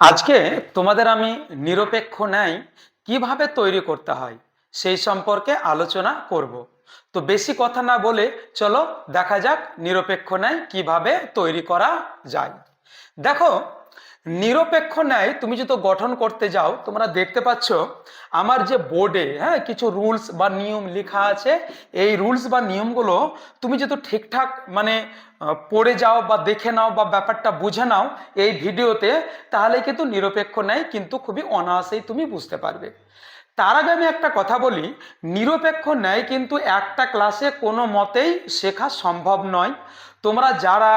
আজকে তোমাদের আমি নিরপেক্ষ ন্যায় কীভাবে তৈরি করতে হয় সেই সম্পর্কে আলোচনা করব। তো বেশি কথা না বলে চলো দেখা যাক নিরপেক্ষ ন্যায় কীভাবে তৈরি করা যায়। দেখো নিরপেক্ষ ন্যায় তুমি যদি গঠন করতে যাও, তোমরা দেখতে পাচ্ছ আমার যে বোর্ডে হ্যাঁ কিছু রুলস বা নিয়ম লেখা আছে। এই রুলস বা নিয়মগুলো তুমি যদি ঠিকঠাক মানে পড়ে যাও বা দেখে নাও বা ব্যাপারটা বুঝে নাও এই ভিডিওতে, তাহলে কিন্তু নিরপেক্ষ ন্যায় কিন্তু খুবই অনায়াসেই তুমি বুঝতে পারবে। তার আগে আমি একটা কথা বলি, নিরপেক্ষ ন্যায় কিন্তু একটা ক্লাসে কোনো মতেই শেখা সম্ভব নয়। তোমরা যারা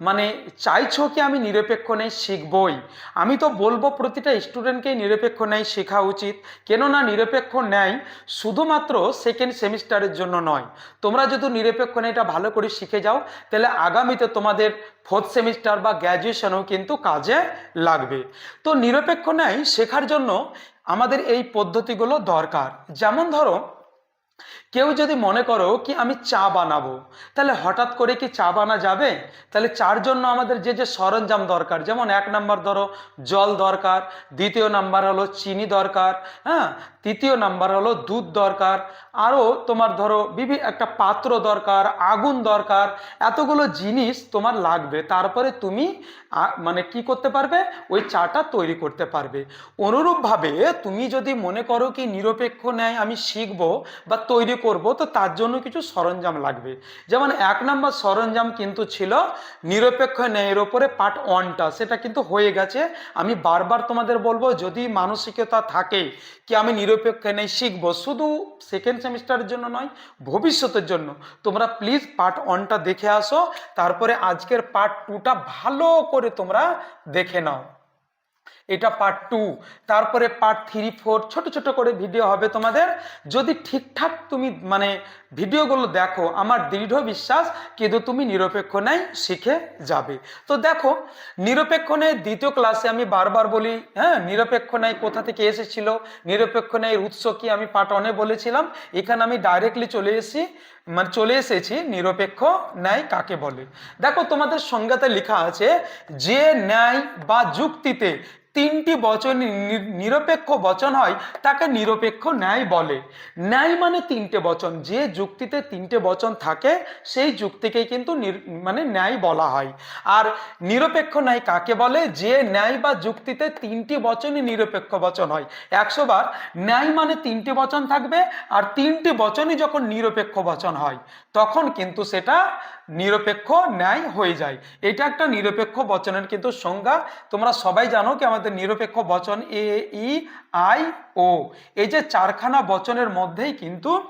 মানে চাইছো কি আমি নিরপেক্ষ নেই? শিখবই। আমি তো বলব প্রতিটা স্টুডেন্টকেই নিরপেক্ষ ন্যায় শেখা উচিত। কেননা নিরপেক্ষ ন্যায় শুধুমাত্র সেকেন্ড সেমিস্টারের জন্য নয়। তোমরা যদি নিরপেক্ষ নেই, এটা ভালো করে শিখে যাও, তাহলে আগামীতে তোমাদের ফোর্থ সেমিস্টার বা গ্র্যাজুয়েশনেও কিন্তু কাজে লাগবে। তো নিরপেক্ষ ন্যায় শেখার জন্য আমাদের এই পদ্ধতিগুলো দরকার। যেমন ধরো কেউ যদি মনে করো কি আমি চা বানাবো, তাহলে হঠাৎ করে কি চা বানা যাবে? তাহলে চার জন্য আমাদের যে যে সরঞ্জাম দরকার, যেমন এক নাম্বার ধরো জল দরকার, দ্বিতীয় নাম্বার হলো চিনি দরকার হ্যাঁ? তৃতীয় নাম্বার হলো দুধ দরকার আরও তোমার ধরো বিভিন্ন একটা পাত্র দরকার, আগুন দরকার, এতগুলো জিনিস তোমার লাগবে। তারপরে তুমি মানে কি করতে পারবে? ওই চাটা তৈরি করতে পারবে। অনুরূপভাবে তুমি যদি মনে করো কি নিরপেক্ষ ন্যায় আমি শিখব বা তৈরি করব, তো তার জন্য কিছু সরঞ্জাম লাগবে। যেমন এক নম্বর সরঞ্জাম কিন্তু ছিল নিরপেক্ষ ন্যায়ের ওপরে পার্ট ওয়ানটা, সেটা কিন্তু হয়ে গেছে। আমি বারবার তোমাদের বলব, যদি মানসিকতা থাকে কি আমি নিরপেক্ষ ন্যায় শিখব, শুধু সেকেন্ড সেমিস্টারের জন্য নয়, ভবিষ্যতের জন্য। তোমরা প্লিজ পার্ট ওয়ানটা দেখে আসো, তারপরে আজকের পার্ট টুটা ভালো করে তোমরা দেখে নাও। এটা পার্ট টু তারপরে পার্ট থ্রি ফোর ছোট ছোট করে ভিডিও হবে তোমাদের। যদি ঠিকঠাক তুমি মানে ভিডিওগুলো দেখো, আমার দৃঢ় বিশ্বাস কিন্তু তুমি নিরপেক্ষ ন্যায় শিখে যাবে। তো দেখো, নিরপেক্ষ ন্যায় দ্বিতীয় ক্লাসে আমি বারবার বলি হ্যাঁ নিরপেক্ষ ন্যায় কোথা থেকে এসেছিল, নিরপেক্ষ ন্যায়ের উৎস কি আমি পার্ট ওয়ানে বলেছিলাম, এখানে আমি ডাইরেক্টলি চলে এসেছি মানে চলে এসেছি, নিরপেক্ষ ন্যায় কাকে বলে? দেখো, তোমাদের সংজ্ঞাতে লেখা আছে, যে ন্যায় বা যুক্তিতে তিনটি বচন নিরপেক্ষ বচন হয়, তাকে নিরপেক্ষ ন্যায় বলে। ন্যায় মানে তিনটে বচন। যে যুক্তিতে তিনটে বচন থাকে, সেই যুক্তিকেই কিন্তু মানে ন্যায় বলা হয়। আর নিরপেক্ষ ন্যায় কাকে বলে? যে ন্যায় বা যুক্তিতে তিনটি বচনই নিরপেক্ষ বচন হয়। একশো বার, ন্যায় মানে তিনটি বচন থাকবে, আর তিনটি বচনই যখন নিরপেক্ষ বচন হয়, তখন কিন্তু সেটা নিরপেক্ষ ন্যায় হয়ে যায়। এটা একটা নিরপেক্ষ বচনের কিন্তু সংজ্ঞা। তোমরা সবাই জানো কি আমাদের নিরপেক্ষ বচন এ, ই, আই, ও। এই যে চারখানা বচনের মধ্যেই কিন্তু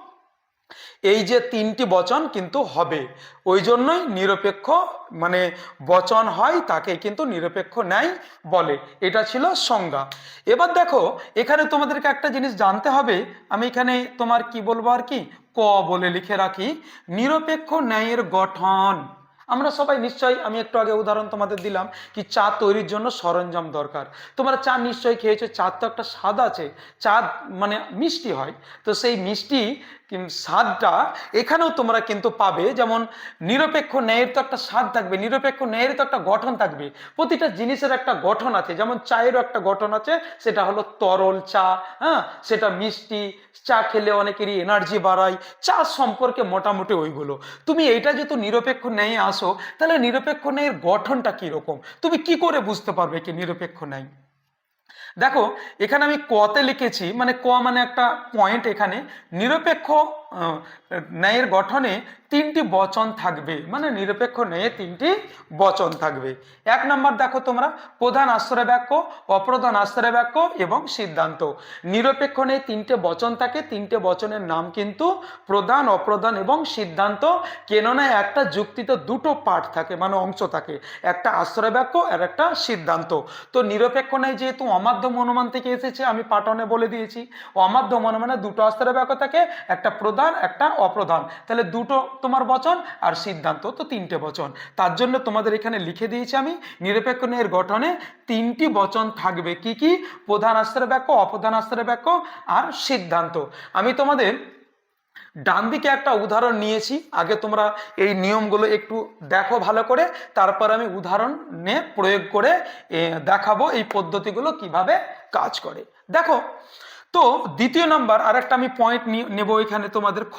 এই যে তিনটি বচন কিন্তু হবে। ওই জন্যই নিরপেক্ষ মানে বচন হয়, তাকে কিন্তু নিরপেক্ষ ন্যায় বলে। এটা ছিল সংজ্ঞা। এবার দেখো, এখানে তোমাদেরকে একটা জিনিস জানতে হবে। আমি এখানে তোমার কি বলব আর কি? ক বলে লিখে রাখি। নিরপেক্ষ ন্যায়ের গঠন। আমরা সবাই নিশ্চয়ই, আমি একটু আগে উদাহরণ তোমাদের দিলাম কি চা তৈরির জন্য সরঞ্জাম দরকার। তোমরা চা নিশ্চয়ই খেয়েছো চার তো একটা স্বাদ আছে, চা মানে মিষ্টি হয়, তো সেই মিষ্টি স্বাদটা এখানেও তোমরা কিন্তু পাবে। যেমন, নিরপেক্ষ ন্যায়ের তো একটা স্বাদ থাকবে, নিরপেক্ষ ন্যায়ের তো একটা গঠন থাকবে। প্রতিটা জিনিসের একটা গঠন আছে। যেমন, চায়েরও একটা গঠন আছে, সেটা হলো তরল চা হ্যাঁ? সেটা মিষ্টি, চা খেলে অনেকেরই এনার্জি বাড়ায়। চা সম্পর্কে মোটামুটি ওইগুলো। তুমি এইটা যেহেতু নিরপেক্ষ ন্যায় আসো, তাহলে নিরপেক্ষ ন্যায়ের গঠনটা কীরকম? তুমি কি করে বুঝতে পারবে কি নিরপেক্ষ ন্যায়? দেখো এখানে আমি কতে লিখেছি মানে ক মানে একটা পয়েন্ট এখানে নিরপেক্ষ ন্যায়ের গঠনে তিনটি বচন থাকবে। মানে নিরপেক্ষ ন্যায়ে তিনটি বচন থাকবে। এক নম্বর দেখো তোমরা, প্রধান আশ্রয় বাক্য, অপ্রধান আশ্রয় বাক্য এবং সিদ্ধান্ত। নিরপেক্ষ ন্যায়ে তিনটে বচন থাকে, তিনটে বচনের নাম কিন্তু প্রধান, অপ্রধান এবং সিদ্ধান্ত। কেননা একটা যুক্তিতে দুটো পার্ট থাকে মানে অংশ থাকে, একটা আশ্রয় বাক্য আর একটা সিদ্ধান্ত। তো নিরপেক্ষ ন্যায় যেহেতু অমাধ্যম অনুমান থেকে এসেছে, আমি পাটনে বলে দিয়েছি। অমাধ্যম অনুমানে দুটো আশ্রয় বাক্য থাকে, একটা প্রধান একটা অপ্রধান। তাহলে দুটো তোমার বচন আর সিদ্ধান্ত তো তিনটে বচন। তার জন্য তোমাদের এখানে লিখে দিয়েছি আমি, নিরপেক্ষ ন্যায়ের গঠনে তিনটি বচন থাকবে। কি কি? প্রধান আশ্রয় বাক্য, অপ্রধান আশ্রয় বাক্য আর সিদ্ধান্ত। আমি তোমাদের ডান দিকে একটা উদাহরণ নিয়েছি। আগে তোমরা এই নিয়মগুলো একটু দেখো ভালো করে। তারপর আমি উদাহরণ নিয়ে প্রয়োগ করে দেখাবো এই পদ্ধতিগুলো কীভাবে কাজ করে। দেখো তো দ্বিতীয় নাম্বার আর একটা আমি পয়েন্ট নেব এখানে তোমাদের খ।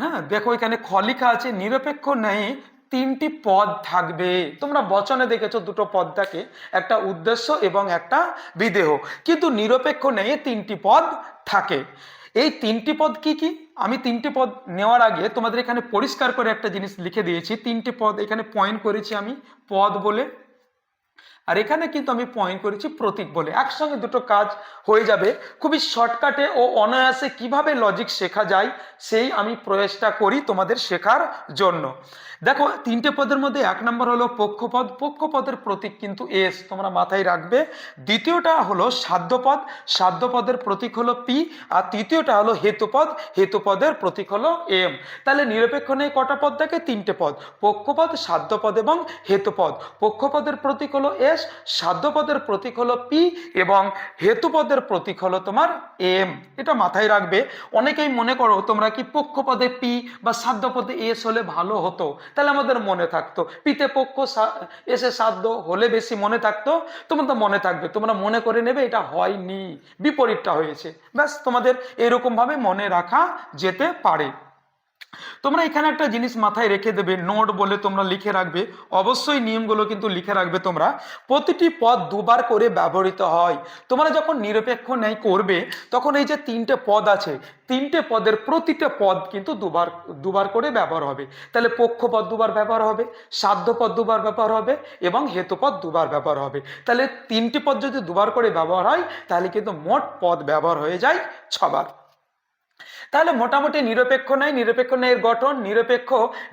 হ্যাঁ দেখো এখানে খ লেখা আছে, নিরপেক্ষ ন্যায়ে তিনটি পদ থাকবে। তোমরা বচনে দেখেছ দুটো পদ থাকে একটা উদ্দেশ্য এবং একটা বিদেহ। কিন্তু নিরপেক্ষ ন্যায়ে তিনটি পদ থাকে। এই তিনটি পদ কি কি? আমি তিনটি পদ নেওয়ার আগে তোমাদের এখানে পরিষ্কার করে একটা জিনিস লিখে দিয়েছি। তিনটি পদ এখানে পয়েন্ট করেছি আমি, পদ বলে। আর এখানে কিন্তু আমি পয়েন্ট করেছি প্রতীক বলে। একসঙ্গে দুটো কাজ হয়ে যাবে। খুবই শর্টকাটে ও অনায়াসে কীভাবে লজিক শেখা যায়, সেই আমি প্রয়াসটা করি তোমাদের শেখার জন্য। দেখো, তিনটে পদের মধ্যে এক নম্বর হলো পক্ষপদ। পক্ষপদের প্রতীক কিন্তু এস তোমরা মাথায় রাখবে। দ্বিতীয়টা হলো সাধ্যপদ। সাধ্যপদের প্রতীক হলো পি আর তৃতীয়টা হলো হেতুপদ। হেতুপদের প্রতীক হলো এম তাহলে নিরপেক্ষ নেই কটা পদ থাকে তিনটে পদ। পক্ষপদ, সাধ্যপদ এবং হেতুপদ। পক্ষপদের প্রতীক হলো এস সাধ্যপদের প্রতীক হলো পি এবং হেতুপদের প্রতীক হলো তোমার এম। এটা মাথায় রাখবে। অনেকেই মনে করো তোমরা কি পক্ষপদে পি বা সাধ্যপদে এস হলে ভালো হতো। তাহলে আমাদের মনে থাকতো। পিতে পক্ষ এসে সাধ্য হলে বেশি মনে থাকতো। তোমার তো মনে থাকবে। তোমরা মনে করে নেবে এটা হয়নি। বিপরীতটা হয়েছে। ব্যাস তোমাদের এরকম ভাবে মনে রাখা যেতে পারে। তোমরা এখানে একটা জিনিস মাথায় রেখে দেবে, নোট বলে তোমরা লিখে রাখবে। অবশ্যই নিয়মগুলো কিন্তু লিখে রাখবে তোমরা। প্রতিটি পদ দুবার করে ব্যবহৃত হয়। তোমরা যখন নিরপেক্ষ ন্যায় করবে, তখন এই যে তিনটে পদ আছে, তিনটে পদের প্রতিটা পদ কিন্তু দুবার দুবার করে ব্যবহার হবে। তাহলে পক্ষপদ দুবার ব্যবহার হবে সাধ্যপদ দুবার ব্যবহার হবে এবং হেতুপদ দুবার ব্যবহার হবে। তাহলে তিনটি পদ যদি দুবার করে ব্যবহার হয়, তাহলে কিন্তু মোট পদ ব্যবহার হয়ে যায় ছবার। তাহলে মোটামুটি নিরপেক্ষ ন্যায়, নিরপেক্ষ ন্যায়ের গঠন, নিরপেক্ষ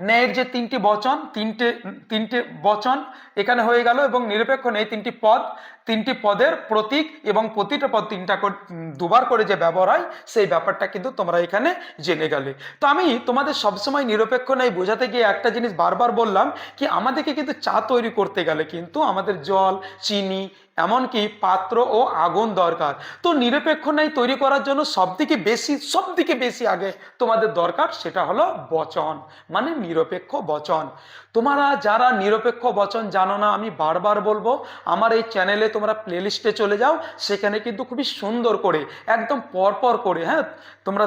ন্যায়ের যে তিনটি বচন, তিনটে তিনটে বচন এখানে হয়ে গেল এবং নিরপেক্ষ ন্যায় তিনটি পদ, তিনটি পদের প্রতীক এবং প্রতিটা পদ তিনটা দুবার করে যে ব্যবহার হয়, সেই ব্যাপারটা কিন্তু তোমরা এখানে জেনে গেলে। তো আমি তোমাদের সবসময় নিরপেক্ষ ন্যায় বোঝাতে গিয়ে একটা জিনিস বারবার বললাম কি, আমাদেরকে কিন্তু চা তৈরি করতে গেলে কিন্তু আমাদের জল, চিনি, এমনকি পাত্র ও আগুন দরকার। তো নিরপেক্ষ ন্যায় তৈরি করার জন্য সবথেকে বেশি সবথেকে বেশি আগে তোমাদের দরকার সেটা হলো বচন মানে নিরপেক্ষ বচন। তোমরা যারা নিরপেক্ষ বচন জানো না, আমি বারবার বলব, আমার এই চ্যানেলে তোমরা প্লেলিস্টে চলে যাও, সেখানে কিন্তু খুবই সুন্দর করে, একদম পরপর করে হ্যাঁ তোমরা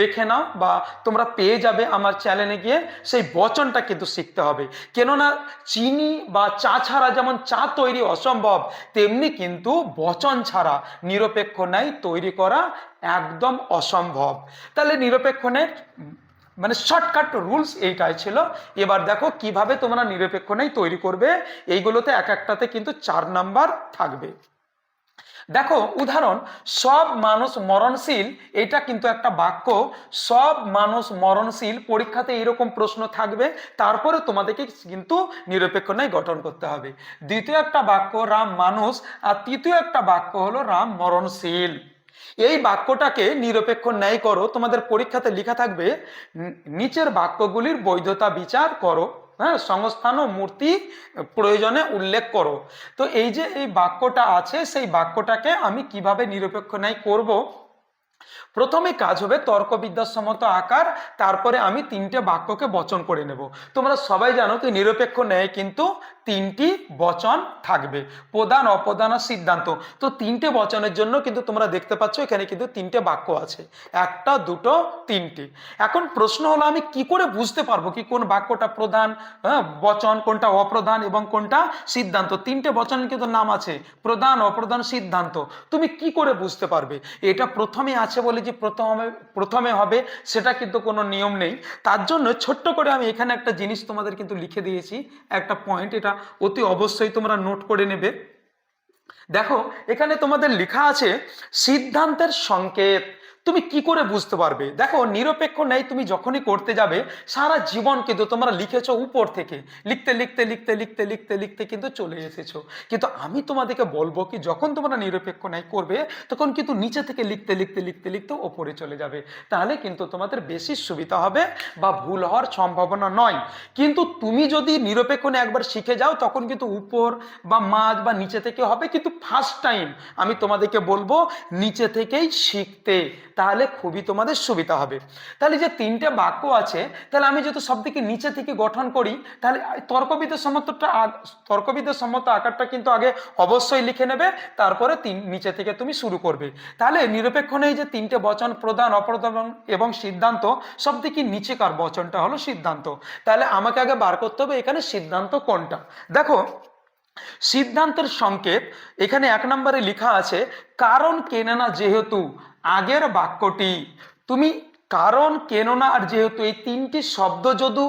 দেখে নাও বা তোমরা পেয়ে যাবে আমার চ্যানেলে গিয়ে সেই বচনটা কিন্তু শিখতে হবে। কেননা চিনি বা চা ছাড়া যেমন চা তৈরি অসম্ভব, তেমনি কিন্তু বচন ছাড়া নিরপেক্ষ ন্যায় তৈরি করা একদম অসম্ভব। তাহলে নিরপেক্ষ ন্যায় মানে শর্টকাট রুলস এইটাই ছিল। এবার দেখো কীভাবে তোমরা নিরপেক্ষ ন্যায় তৈরি করবে। এইগুলোতে এক একটাতে কিন্তু চার নাম্বার থাকবে। দেখো উদাহরণ, সব মানুষ মরণশীল এটা কিন্তু একটা বাক্য। সব মানুষ মরণশীল, পরীক্ষাতে এরকম প্রশ্ন থাকবে। তারপরে তোমাদেরকে কিন্তু নিরপেক্ষ ন্যায় গঠন করতে হবে। দ্বিতীয় একটা বাক্য, রাম মানুষ, আর তৃতীয় একটা বাক্য হলো রাম মরণশীল। এই বাক্যটাকে নিরপেক্ষ ন্যায় করো। তোমাদের পরীক্ষাতে লেখা থাকবে, "নি- নিচের বাক্যগুলির বৈধতা বিচার করো। হ্যাঁ সংস্থান ও মূর্তি প্রয়োজনে উল্লেখ করো। তো এই যে এই বাক্যটা আছে, সেই বাক্যটাকে আমি কীভাবে নিরপেক্ষ ন্যায় করব? প্রথমে কাজ হবে তর্কবিদ্যাসম্মত আকার, তারপরে আমি তিনটে বাক্যকে বচন করে নেব। তোমরা সবাই জানো কি নিরপেক্ষ ন্যায় কিন্তু তিনটি বচন থাকবে। প্রধান, অপ্রধান আর সিদ্ধান্ত। তো তিনটে বচনের জন্য কিন্তু তোমরা দেখতে পাচ্ছ এখানে কিন্তু তিনটে বাক্য আছে। একটা, দুটো, তিনটে। এখন প্রশ্ন হলো আমি কি করে বুঝতে পারব কি কোন বাক্যটা প্রধান হ্যাঁ বচন, কোনটা অপ্রধান এবং কোনটা সিদ্ধান্ত? তিনটে বচনের কিন্তু নাম আছে। প্রধান, অপ্রধান, সিদ্ধান্ত। তুমি কি করে বুঝতে পারবে? এটা প্রথমে আছে বলে যে প্রথমে প্রথমে হবে, সেটা কিন্তু কোনো নিয়ম নেই। তার জন্য ছোট্ট করে আমি এখানে একটা জিনিস তোমাদের কিন্তু লিখে দিয়েছি, একটা পয়েন্ট এটা অতি অবশ্যই তোমরা নোট করে নেবে। দেখো, এখানে তোমাদের লেখা আছে, সিদ্ধান্তের সংকেত। তুমি কি করে বুঝতে পারবে? দেখো, নিরপেক্ষ নেই তুমি যখনই করতে যাবে, সারা জীবন কিন্তু তোমরা লিখেছো উপর থেকে। লিখতে লিখতে লিখতে লিখতে লিখতে লিখতে কিন্তু চলে এসেছ। কিন্তু আমি তোমাদেরকে বলব কি, যখন তোমরা নিরপেক্ষ নেই করবে, তখন কিন্তু নিচে থেকে লিখতে লিখতে লিখতে লিখতে ওপরে চলে যাবে। তাহলে কিন্তু তোমাদের বেশি সুবিধা হবে বা ভুল হওয়ার সম্ভাবনা নয়। কিন্তু তুমি যদি নিরপেক্ষ একবার শিখে যাও, তখন কিন্তু উপর বা মাঝ বা নিচে থেকে হবে। কিন্তু ফার্স্ট টাইম আমি তোমাদেরকে বলব, নিচে থেকেই শিখতে। তাহলে খুবই তোমাদের সুবিধা হবে। তাহলে যে তিনটে বাক্য আছে, তাহলে আমি যেহেতু সব থেকে নিচে থেকে গঠন করি, তাহলে তর্কবিদ্যা সম্মতটা আগ- তর্কবিদ্যা সম্মত আকারটা কিন্তু আগে অবশ্যই লিখে নেবে, তারপরে তিন, নিচে থেকে তুমি শুরু করবে। তাহলে নিরপেক্ষ নেই যে তিনটে বচন প্রধান, অপ্রধান এবং সিদ্ধান্ত সব থেকে নিচেকার বচনটা হলো সিদ্ধান্ত। তাহলে আমাকে আগে বার করতে হবে এখানে সিদ্ধান্ত কোনটা? দেখো, সিদ্ধান্তের সংকেত এখানে এক নম্বরে লেখা আছে, কারণ কেনে না যেহেতু আগের বাক্যটি, তুমি কারণ কেন না, আর যেহেতু এই তিনটি শব্দ যদি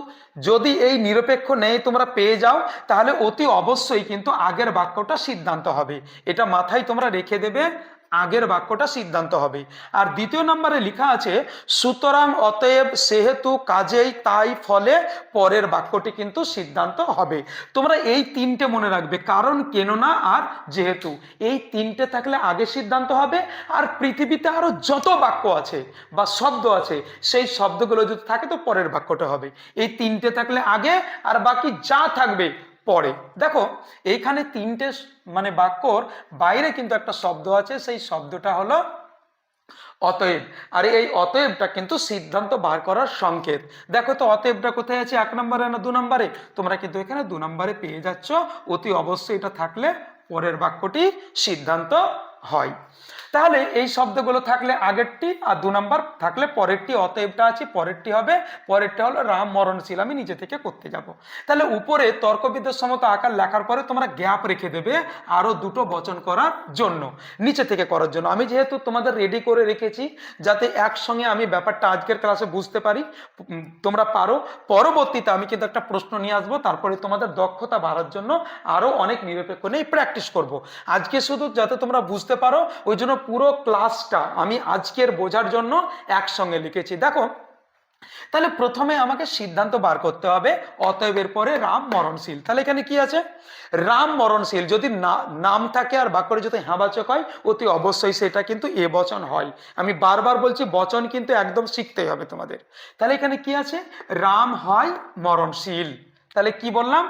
যদি এই নিরপেক্ষ নেই তোমরা পেয়ে যাও, তাহলে অতি অবশ্যই কিন্তু আগের বাক্যটা সিদ্ধান্ত হবে। এটা মাথায় তোমরা রেখে দেবে আগের বাক্যটা সিদ্ধান্ত হবে। আর দ্বিতীয় নম্বরে লেখা আছে, সুতরাং অতএব সেহেতু কাজেই তাই ফলে পরের বাক্যটি কিন্তু সিদ্ধান্ত হবে। তোমরা এই তিনটে মনে রাখবে, কারণ কেন না আর যেহেতু। এই তিনটে থাকলে আগে সিদ্ধান্ত হবে, আর পৃথিবীতে আরও যত বাক্য আছে বা শব্দ আছে, সেই শব্দগুলো যদি থাকে তো পরের বাক্যটা হবে। এই তিনটে থাকলে আগে, আর বাকি যা থাকবে পরে। দেখো, এইখানে তিনটে মানে বাক্যর বাইরে কিন্তু একটা শব্দ আছে, সেই শব্দটা হলো অতএব। আর এই অতএবটা কিন্তু সিদ্ধান্ত বার করার সংকেত। দেখো তো, অতএবটা কোথায় আছে? এক নম্বরে না দু নম্বরে? তোমরা কিন্তু এখানে দু নম্বরে পেয়ে যাচ্ছ। অতি অবশ্যই এটা থাকলে পরের বাক্যটি সিদ্ধান্ত হয়। তাহলে এই শব্দগুলো থাকলে আগেরটি আর দু নম্বর থাকলে পরেরটি, অতএবটা আছে, পরেরটি হবে, পরেরটা হলো রাম মরণশীল, আমি নিজে থেকে করতে যাব। তাহলে উপরে তর্কবিদ্যার সমত আকার লেখার পরে তোমরা গ্যাপ রেখে দেবে আরও দুটো বচন করার জন্য, নিচে থেকে করার জন্য। আমি যেহেতু তোমাদের রেডি করে রেখেছি, যাতে একসঙ্গে আমি ব্যাপারটা আজকের ক্লাসে বুঝতে পারি তোমরা পারো। পরবর্তীতে আমি কিন্তু একটা প্রশ্ন নিয়ে আসব, তারপরে তোমাদের দক্ষতা বাড়ার জন্য আরও অনেক নিরপেক্ষ নেই প্র্যাকটিস করব। আজকে শুধু যাতে তোমরা বুঝতে পারো ওই জন্য পুরো ক্লাসটা আমি আজকের বোঝার জন্য একসঙ্গে লিখেছি। দেখো, তাহলে প্রথমে আমাকে সিদ্ধান্ত বার করতে হবে অতএবের পরে রাম মরণশীল। তাহলে এখানে কি আছে? রাম মরণশীল, যদি নাম থাকে আর বাক্যরে যদি হাবাচক হয়, অতি অবশ্যই সেটা কিন্তু এ বচন হয়। আমি বারবার বলছি, বচন কিন্তু একদম শিখতেই হবে তোমাদের। তাহলে এখানে কি আছে? রাম হয় মরণশীল। তাহলে কি বললাম?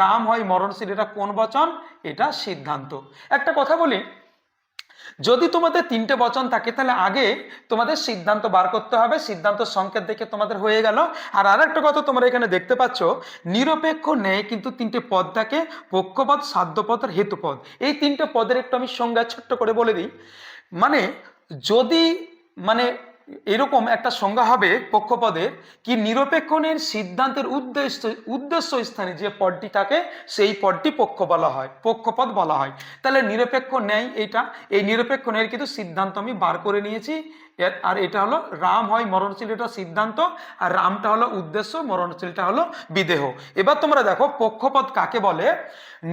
রাম হয় মরণশীল, এটা কোন বচন? এটা সিদ্ধান্ত। একটা কথা বলি যদি তোমাদের তিনটে বচন থাকে, তাহলে আগে তোমাদের সিদ্ধান্ত বার করতে হবে। সিদ্ধান্ত সংকেত দেখে তোমাদের হয়ে গেল। আর আর একটা কথা তোমরা এখানে দেখতে পাচ্ছ, নিরপেক্ষ নেই কিন্তু তিনটে পদ থাকে পক্ষপদ সাধ্যপদ আর হেতুপদ এই তিনটে পদের একটু আমি সংজ্ঞা ছোট্ট করে বলে দিই। মানে যদি মানে এরকম একটা সংজ্ঞা হবে পক্ষপদের কি নিরপেক্ষণের সিদ্ধান্তের উদ্দেশ্য উদ্দেশ্য স্থানে যে পদটি থাকে, সেই পদটি পক্ষ বলা হয়, পক্ষপদ বলা হয়। তাহলে নিরপেক্ষ নেয় এটা এই নিরপেক্ষ কিন্তু সিদ্ধান্ত আমি বার করে নিয়েছি। আর এটা হলো রাম হয় মরণশীল, এটা সিদ্ধান্ত, আর রামটা হলো উদ্দেশ্য, মরণশীলটা হলো বিদেহ। এবার তোমরা দেখো পক্ষপদ কাকে বলে?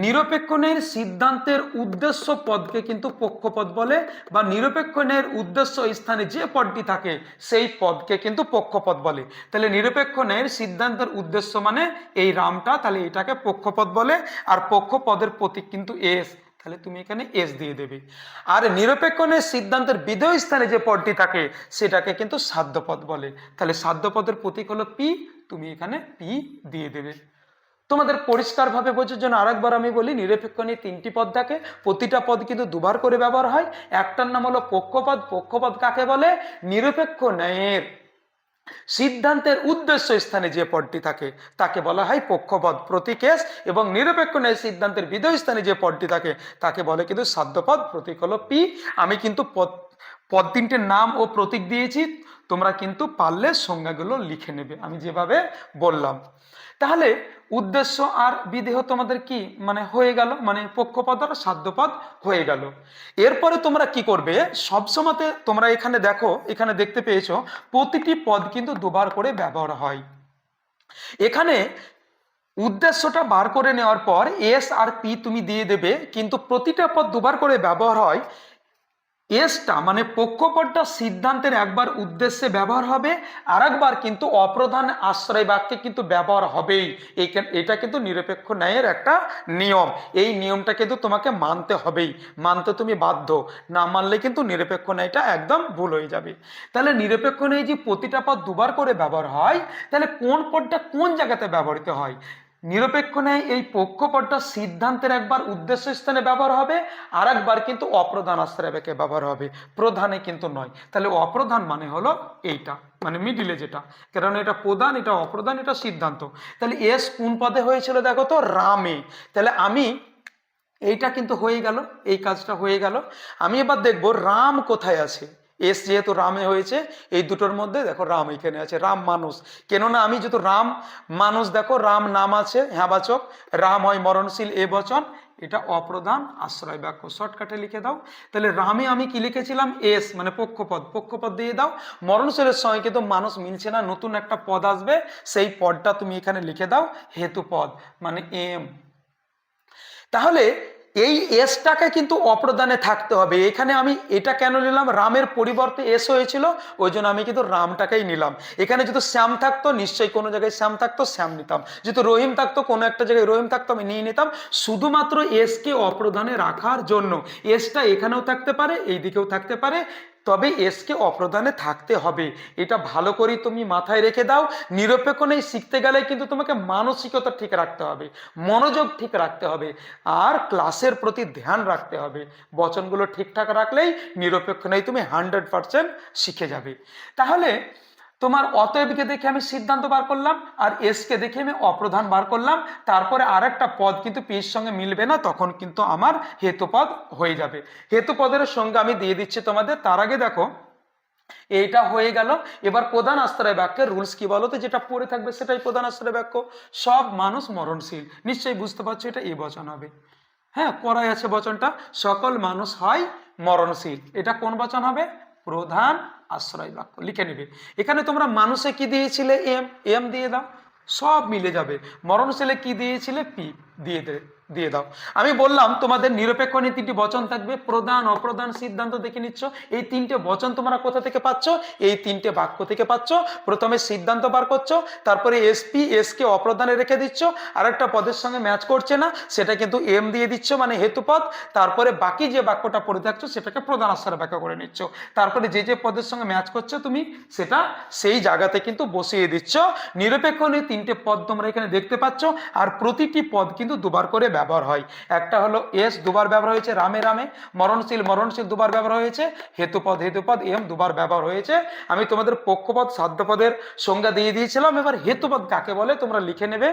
নিরপেক্ষণের সিদ্ধান্তের উদ্দেশ্য পদকে কিন্তু পক্ষপদ বলে, বা নিরপেক্ষণের উদ্দেশ্য স্থানে যে পদটি থাকে, সেই পদকে কিন্তু পক্ষপদ বলে। তাহলে নিরপেক্ষণের সিদ্ধান্তের উদ্দেশ্য মানে এই রামটা, তাহলে এটাকে পক্ষপদ বলে, আর পক্ষপদের প্রতীক কিন্তু এস। তাহলে তুমি এখানে এস দিয়ে দেবে। আর নিরপেক্ষণের সিদ্ধান্তের বিধেয় স্থানে যে পদটি থাকে, সেটাকে কিন্তু সাধ্যপদ বলে। তাহলে সাধ্যপদের প্রতীক হলো পি তুমি এখানে পি দিয়ে দেবে। তোমাদের পরিষ্কারভাবে বোঝার জন্য আরেকবার আমি বলি নিরপেক্ষ নিয়ে তিনটি পদ থাকে। প্রতিটা পদ কিন্তু দুবার করে ব্যবহার হয়। একটার নাম হলো পক্ষপদ। পক্ষপদ কাকে বলে? নিরপেক্ষ ন্যায়ের সিদ্ধান্তের উদ্দেশ্য স্থানে যে পদটি থাকে, তাকে বলা হয় পক্ষপদ প্রতিকেস এবং নিরপেক্ষ ন্যায় সিদ্ধান্তের বিধেয় স্থানে যে পদটি থাকে, তাকে বলে কিন্তু সাধ্যপদ প্রতীক হলো পি। আমি কিন্তু পদ পদ তিনটের নাম ও প্রতীক দিয়েছি, তোমরা কিন্তু পারলে সংজ্ঞাগুলো লিখে নেবে। আমি যেভাবে বললাম। তাহলে উদ্দেশ্য আর বিদেহ তোমাদের কি? মানে হয়ে গেল মানে পক্ষপদ আর সাধ্যপদ হয়ে গেল। এরপরে তোমরা কি করবে? সবসময়তে তোমরা এখানে দেখো, এখানে দেখতে পেয়েছ, প্রতিটি পদ কিন্তু দুবার করে ব্যবহার হয়। এখানে উদ্দেশ্যটা বার করে নেওয়ার পর এস আর পি তুমি দিয়ে দেবে, কিন্তু প্রতিটা পদ দুবার করে ব্যবহার হয় এসটা মানে পক্ষপদটা সিদ্ধান্তের একবার উদ্দেশ্যে ব্যবহার হবে আর একবার কিন্তু অপ্রধান আশ্রয় বাক্যে কিন্তু ব্যবহার হবেই। এটা কিন্তু নিরপেক্ষ ন্যায়ের একটা নিয়ম। এই নিয়মটা কিন্তু তোমাকে মানতে হবেই। মানতে তুমি বাধ্য। না মানলে কিন্তু নিরপেক্ষ ন্যায়টা একদম ভুল হয়ে যাবে। তাহলে নিরপেক্ষ ন্যায় যে প্রতিটা পদ দুবার করে ব্যবহার হয়, তাহলে কোন পদটা কোন জায়গাতে ব্যবহৃত হয়? নিরপেক্ষ ন্যায় এই পক্ষপটটা সিদ্ধান্তের একবার উদ্দেশ্য স্থানে ব্যবহার হবে আর একবার কিন্তু অপ্রধান আশ্রয়কে ব্যবহার হবে। প্রধানে কিন্তু নয়। তাহলে অপ্রধান মানে হলো এইটা মানে মিডিলে যেটা। কারণ এটা প্রধান, এটা অপ্রধান, এটা সিদ্ধান্ত। তাহলে এস কোন পদে হয়েছিল দেখো তো? রামে। তাহলে আমি এইটা কিন্তু হয়ে গেল, এই কাজটা হয়ে গেল। আমি এবার দেখব রাম কোথায় আছে। এস যেহেতু রামে হয়েছে, এই দুটোর মধ্যে দেখো রাম এখানে আছে, রাম মানুষ। কেননা আমি যেহেতু রাম, মানুষ দেখো, রাম নাম আছে হ্যাঁবাচক রাম হয় মরণশীল এ বচন, এটা অপ্রধান আশ্রয় বাক্য। শর্টকাটে লিখে দাও। তাহলে রামে আমি কি লিখেছিলাম? এস মানে পক্ষপদ। পক্ষপদ দিয়ে দাও। মরণশীলের সঙ্গে কিন্তু মানুষ মিলছে না, নতুন একটা পদ আসবে, সেই পদটা তুমি এখানে লিখে দাও, হেতু পদ মানে এম। তাহলে এই এসটাকে কিন্তু অপ্রদানে থাকতে হবে। এখানে আমি এটা কেন নিলাম? রামের পরিবর্তে এস হয়েছিল, ওই জন্য আমি কিন্তু রামটাকেই নিলাম। এখানে যদি শ্যাম থাকতো, নিশ্চয়ই কোনো জায়গায় শ্যাম থাকতো, শ্যাম নিতাম। যেহেতু রহিম থাকতো, কোনো একটা জায়গায় রহিম থাকতো, আমি নিয়ে নিতাম। শুধুমাত্র এসকে অপ্রদানে রাখার জন্য। এসটা এখানেও থাকতে পারে এই দিকেও থাকতে পারে। তবে এসকে অপ্রধানে থাকতে হবে। এটা ভালো করে তুমি মাথায় রেখে দাও। নিরপেক্ষ নেই, শিখতে গেলে কিন্তু তোমাকে মানসিকতা ঠিক রাখতে হবে, মনোযোগ ঠিক রাখতে হবে, আর ক্লাসের প্রতি ধ্যান রাখতে হবে। বচনগুলো ঠিকঠাক রাখলেই নিরপেক্ষ নেই, তুমি হান্ড্রেড পারসেন্ট শিখে যাবে। তাহলে তোমার অতএবকে দেখে আমি সিদ্ধান্ত বার করলাম, আর এসকে দেখে আমি অপ্রধান বার করলাম। তারপরে আরেকটা পদ কিন্তু পির সঙ্গে মিলবে না, তখন কিন্তু আমার হেতুপদ হয়ে যাবে। হেতুপদের সঙ্গে আমি দিয়ে দিচ্ছি তোমাদের, তার আগে দেখো, এইটা হয়ে গেল। এবার প্রধান আশ্রয় বাক্যের রুলস কি বলো তো? যেটা পড়ে থাকবে সেটাই প্রধান আশ্রয় বাক্য। সব মানুষ মরণশীল। নিশ্চয়ই বুঝতে পারছ এটা? এই বচন হবে। হ্যাঁ করাই আছে বচনটা। সকল মানুষ হয় মরণশীল। এটা কোন বচন হবে? প্রধান আশ্রয় বাক্য লিখে নেবে। এখানে তোমরা মানুষে কি দিয়েছিলে? এম। এম দিয়ে দাও। সব মিলে যাবে। মরণশীলে কি দিয়েছিলে? পি। দিয়ে দিয়ে দাও। আমি বললাম, তোমাদের নিরপেক্ষ নিয়ে তিনটি বচন থাকবে, প্রধান, অপ্রধান সিদ্ধান্ত দেখে নিচ্ছ। এই তিনটে বচন তোমরা কোথা থেকে পাচ্ছ? এই তিনটে বাক্য থেকে পাচ্ছ। প্রথমে সিদ্ধান্ত বার করছ, তারপরে এসপি এসকে অপ্রধানে রেখে দিচ্ছ। আর একটা পদের সঙ্গে ম্যাচ করছে না, সেটা কিন্তু এম দিয়ে দিচ্ছ মানে হেতুপদ। তারপরে বাকি যে বাক্যটা পড়ে থাকছো, সেটাকে প্রধান আশ্রয় ব্যাখ্যা করে নিচ্ছ। তারপরে যে যে পদের সঙ্গে ম্যাচ করছ তুমি, সেটা সেই জায়গাতে কিন্তু বসিয়ে দিচ্ছ। নিরপেক্ষ নিয়ে তিনটে পদ তোমরা এখানে দেখতে পাচ্ছ, আর প্রতিটি পদ কিন্তু দুবার করে ব্যবহার হয়। একটা হলো এস দুবার ব্যবহার হয়েছে রামে রামে, মরণশীল মরণশীল দুবার ব্যবহার হয়েছে, হেতুপদ হেতুপদ, এম দুবার ব্যবহার হয়েছে। আমি তোমাদের পক্ষপদ সাধ্যপদের সংজ্ঞা দিয়ে দিয়েছিলাম, এবার হেতুপদ কাকে বলে তোমরা লিখে নেবে।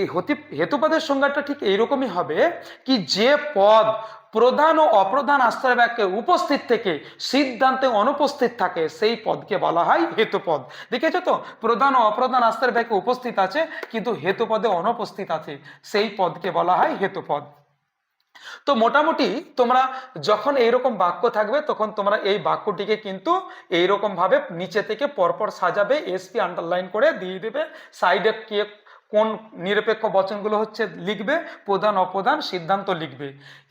এই হতি হেতুপদের সংজ্ঞাটা ঠিক এইরকমই হবে কি যে পদ প্রধান ও অপ্রধান আশ্রয় বাক্যে উপস্থিত থেকে সিদ্ধান্তে অনুপস্থিত থাকে, সেই পদকে বলা হয় হেতুপদ। দেখেছ তো? প্রধান ও অপ্রধান বাক্যে উপস্থিত আছে, কিন্তু হেতুপদে অনুপস্থিত আছে, সেই পদকে বলা হয় হেতুপদ। তো মোটামুটি তোমরা যখন এইরকম বাক্য থাকবে, তখন তোমরা এই বাক্যটিকে কিন্তু এইরকম ভাবে নিচে থেকে পরপর সাজাবে এসপি আন্ডারলাইন করে দিয়ে দেবে সাইডে কে কোন নিরপেক্ষ বচনগুলো হচ্ছে লিখবে, প্রধান, অপ্রধান, সিদ্ধান্ত লিখবে।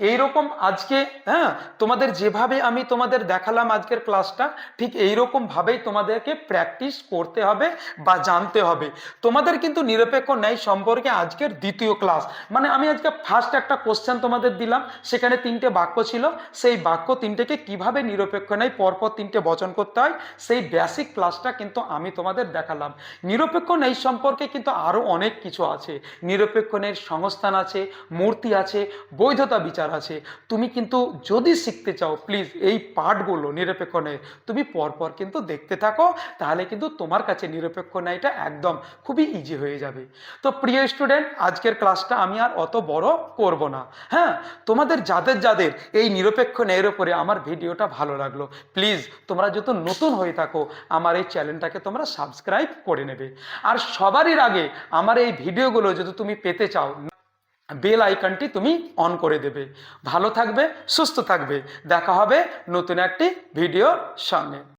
এইরকম আজকে হ্যাঁ তোমাদের যেভাবে আমি তোমাদের দেখালাম আজকের ক্লাসটা, ঠিক এইরকম ভাবেই তোমাদেরকে প্র্যাকটিস করতে হবে বা জানতে হবে। তোমাদের কিন্তু নিরপেক্ষ ন্যায় সম্পর্কে আজকের দ্বিতীয় ক্লাস মানে আমি আজকে ফার্স্ট একটা কোশ্চেন তোমাদের দিলাম, সেখানে তিনটে বাক্য ছিল, সেই বাক্য তিনটেকে কীভাবে নিরপেক্ষ ন্যায় পরপর তিনটে বচন করতে হয়, সেই বেসিক ক্লাসটা কিন্তু আমি তোমাদের দেখালাম। নিরপেক্ষ ন্যায় সম্পর্কে কিন্তু আরও অনেক কিছু আছে। নিরপেক্ষ ন্যায়ের সংস্থান আছে, মূর্তি আছে, বৈধতা বিচার আছে। তুমি কিন্তু যদি শিখতে চাও প্লিজ এই পাঠগুলো নিরপেক্ষ ন্যায় তুমি পরপর কিন্তু দেখতে থাকো, তাহলে কিন্তু তোমার কাছে নিরপেক্ষ ন্যায়টা একদম খুবই ইজি হয়ে যাবে। তো প্রিয় স্টুডেন্ট আজকের ক্লাসটা আমি আর অত বড় করব না। হ্যাঁ তোমাদের যাদের যাদের এই নিরপেক্ষ ন্যায়ের উপরে আমার ভিডিওটা ভালো লাগল প্লিজ তোমরা যত নতুন হয়ে থাকো, আমার এই চ্যানেলটাকে তোমরা সাবস্ক্রাইব করে নেবে। আর সবারই আগে আমার এই ভিডিওগুলো যদি তুমি পেতে চাও, বেল আইকনটি তুমি অন করে দেবে। ভালো থাকবে, সুস্থ থাকবে। দেখা হবে নতুন একটি ভিডিওর সঙ্গে।